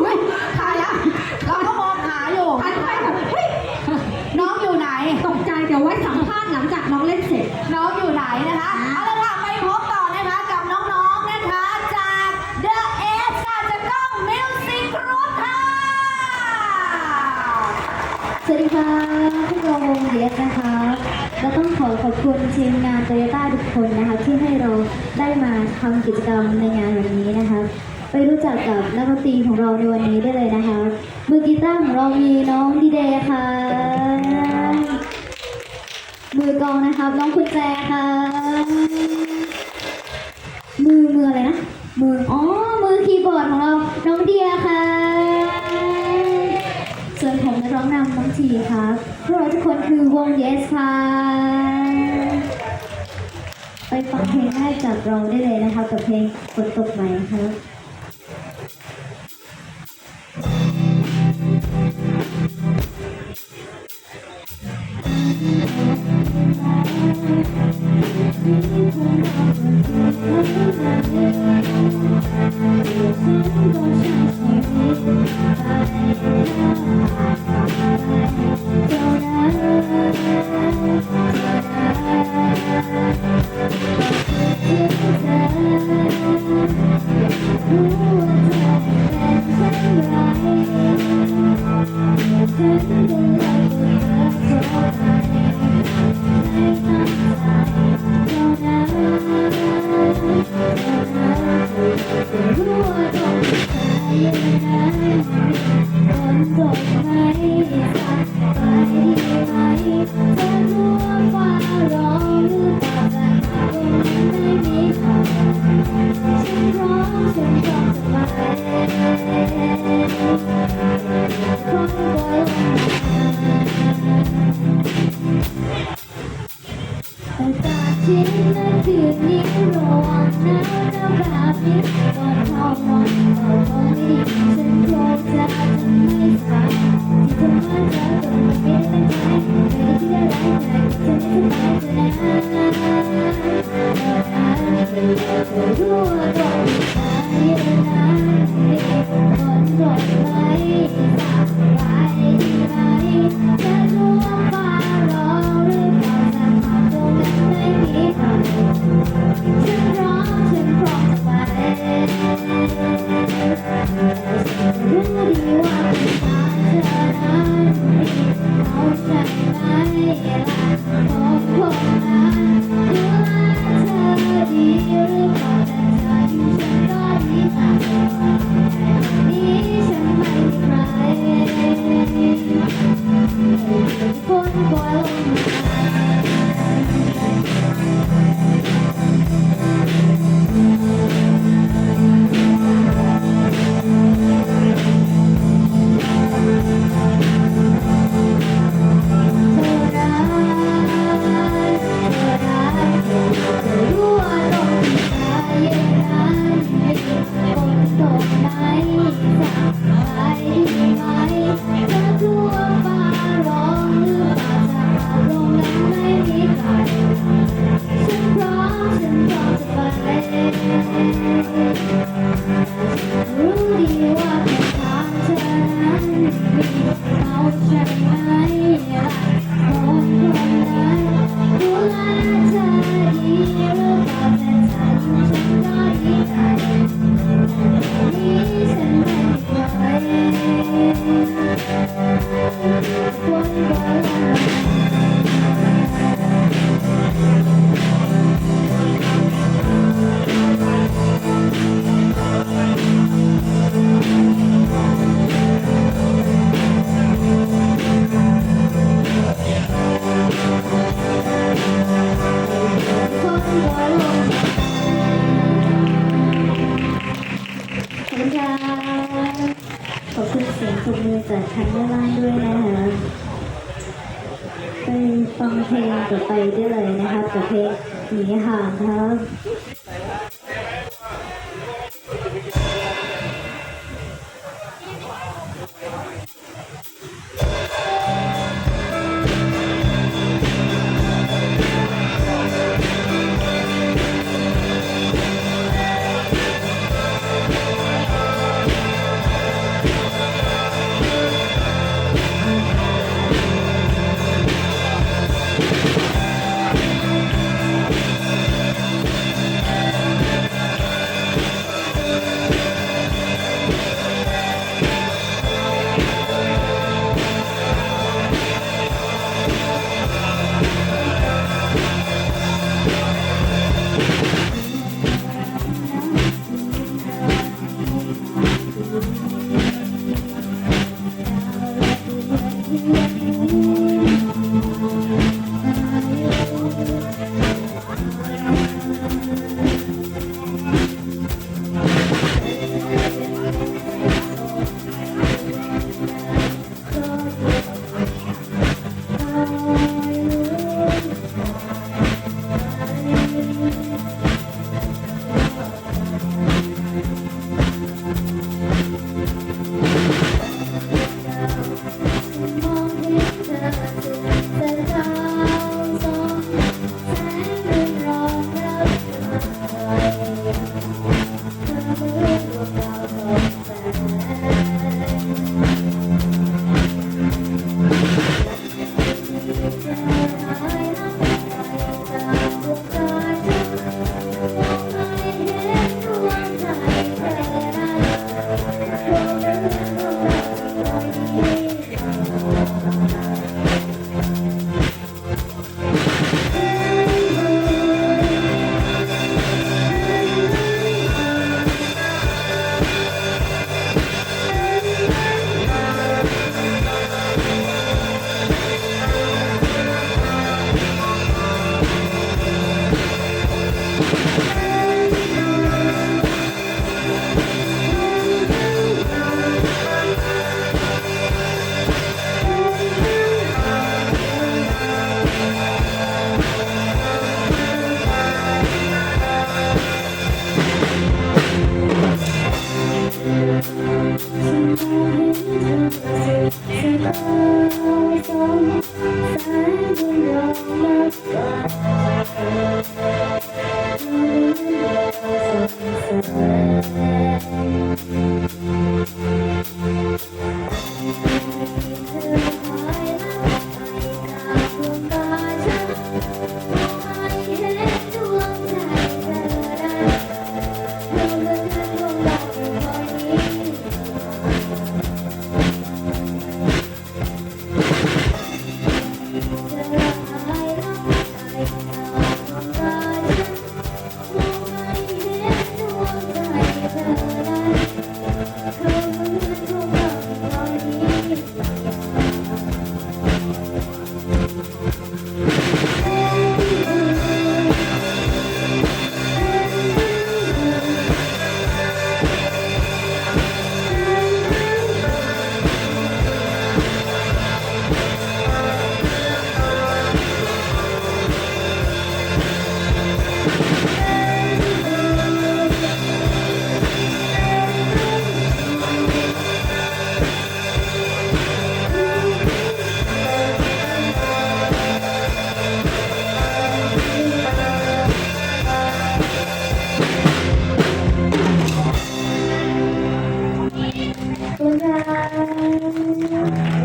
เฮ้ยตายแล้วเราก็มองหาอยู่หันไปแบบเฮ้ยน้องอยู่ไหน ตกใจเดี๋ยวไว้สัมภาษณ์หลังจากน้องเล่นเสร็จ น้องอยู่ไหนนะคะเอาละค่ะไปพบต่อนะคะกับน้องๆนะคะจาก The S ค่ะจากกล้อง Music Group ค่ะสวัสดีค่ะพวกเราวงเยสนะคะเราต้องขอขอบคุณทีมงานโตโยต้าทุกคนนะคะ ที่ให้เราได้มาทำกิจกรรมในงานวันนี้นะคะ ไปรู้จักกับนักดนตรีของเราในวันนี้ได้เลยนะคะมือกีตาร์ของเรามีน้องดีเดย์ค่ะ มือกองนะครับน้องคุณแจค่ะ มือมืออะไรนะ มืออ๋อ มือคีย์บอร์ดของเรา น้องเดียค่ะ ส่วนผมนักร้องนำน้องทีครับพวกเราทุกคนคือวง Yes ค่ะไปฟังเพลงได้จากเราได้เลยนะคะกับเพลงฝนตกไหมครับาว ขอบคุณค่ะขอบคุณเสียงปรบมือจากทางด้านล่างด้วยนะคะไปฟังเพลงต่อไปได้เลยนะคะกับเพลงหนีห่างครับ